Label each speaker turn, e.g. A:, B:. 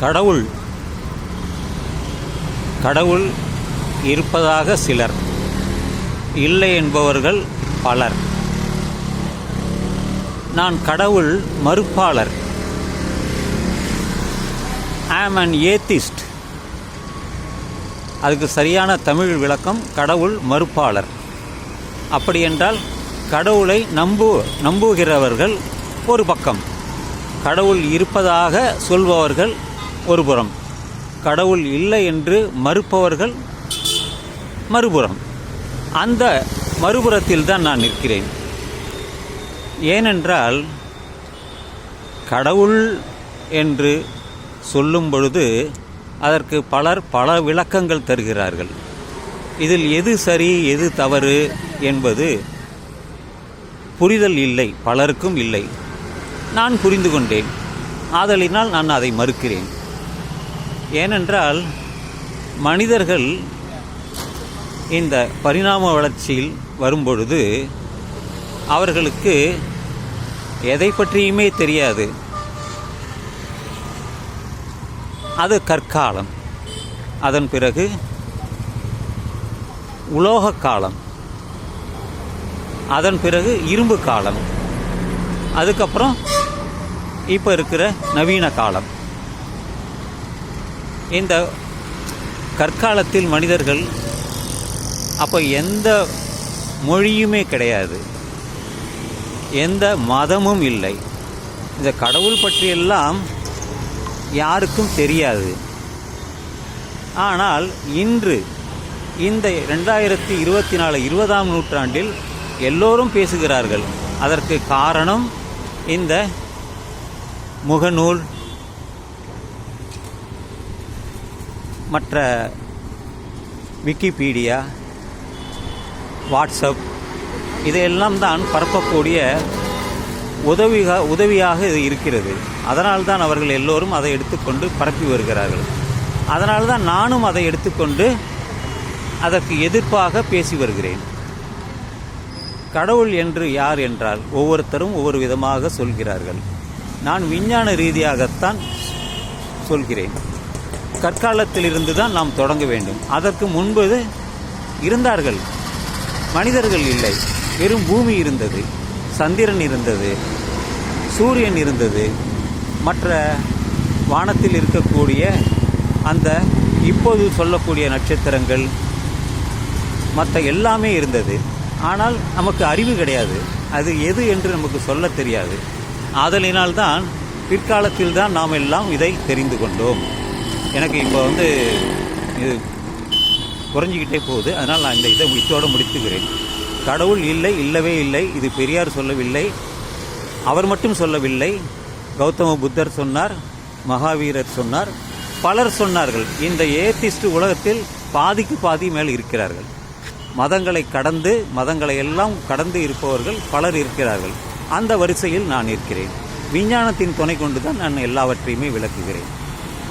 A: கடவுள். கடவுள் இருப்பதாக சிலர் இல்லை என்பவர்கள் பலர். நான் கடவுள் மறுப்பாளர். ஆம் அன் ஏத்திஸ்ட் அதுக்கு சரியான தமிழ் விளக்கம் கடவுள் மறுப்பாளர். அப்படி என்றால் கடவுளை நம்பு நம்புகிறவர்கள் ஒரு பக்கம். கடவுள் இருப்பதாக சொல்பவர்கள் ஒரு புறம் கடவுள் இல்லை என்று மறுப்பவர்கள் மறுபுறம். அந்த மறுபுறத்தில் தான் நான் நிற்கிறேன். ஏனென்றால் கடவுள் என்று சொல்லும் பொழுது அதற்கு பலர் பல விளக்கங்கள் தருகிறார்கள். இதில் எது சரி எது தவறு என்பது புரிதல் இல்லை பலருக்கும் இல்லை. நான் புரிந்து கொண்டேன். ஆதலினால் நான் அதை மறுக்கிறேன். ஏனென்றால் மனிதர்கள் இந்த பரிணாம வளர்ச்சியில் வரும்பொழுது அவர்களுக்கு எதை பற்றியுமே தெரியாது. அது கற்காலம். அதன் பிறகு உலோக காலம். அதன் பிறகு இரும்பு காலம். அதுக்கப்புறம் இப்போ இருக்கிற நவீன காலம். இந்த கற்காலத்தில் மனிதர்கள் அப்போ எந்த மொழியுமே கிடையாது. எந்த மதமும் இல்லை. இந்த கடவுள் பற்றியெல்லாம் யாருக்கும் தெரியாது. ஆனால் இன்று இந்த ரெண்டாயிரத்தி இருபத்தி நாலு இருபதாம் நூற்றாண்டில் எல்லோரும் பேசுகிறார்கள். அதற்கு காரணம் இந்த முகநூல் மற்ற விக்கிபீடியா வாட்ஸ்அப் இதையெல்லாம் தான் பரப்பக்கூடிய உதவிக உதவியாக இது இருக்கிறது. அதனால்தான் அவர்கள் எல்லோரும் அதை எடுத்துக்கொண்டு பரப்பி வருகிறார்கள். அதனால்தான் நானும் அதை எடுத்துக்கொண்டு அதற்கு எதிர்ப்பாக பேசி வருகிறேன். கடவுள் என்று யார் என்றால் ஒவ்வொருத்தரும் ஒவ்வொரு விதமாக சொல்கிறார்கள். நான் விஞ்ஞான ரீதியாகத்தான் சொல்கிறேன். கற்காலத்திலிருந்து தான் நாம் தொடங்க வேண்டும். அதற்கு முன்பு இருந்தார்கள். மனிதர்கள் இல்லை. வெறும் பூமி இருந்தது சந்திரன் இருந்தது சூரியன் இருந்தது. மற்ற வானத்தில் இருக்கக்கூடிய அந்த இப்போது சொல்லக்கூடிய நட்சத்திரங்கள் மற்ற எல்லாமே இருந்தது. ஆனால் நமக்கு அறிவு கிடையாது. அது எது என்று நமக்கு சொல்ல தெரியாது. ஆதலினால்தான் பிற்காலத்தில் தான் நாம் எல்லாம் இதை தெரிந்து கொண்டோம். எனக்கு இப்போ வந்து இது குறைஞ்சிக்கிட்டே போகுது. அதனால் நான் இந்த இதை இத்தோடு முடித்துக்கிறேன். கடவுள் இல்லை இல்லவே இல்லை. இது பெரியார் சொல்லவில்லை. அவர் மட்டும் சொல்லவில்லை. கௌதம புத்தர் சொன்னார் மகாவீரர் சொன்னார் பலர் சொன்னார்கள். இந்த ஏத்திஸ்ட் உலகத்தில் பாதிக்கு பாதி மேல் இருக்கிறார்கள். மதங்களை கடந்து மதங்களை எல்லாம் கடந்து இருப்பவர்கள் பலர் இருக்கிறார்கள். அந்த வரிசையில் நான் இருக்கிறேன். விஞ்ஞானத்தின் துணை கொண்டு தான் நான் எல்லாவற்றையுமே விளக்குகிறேன்.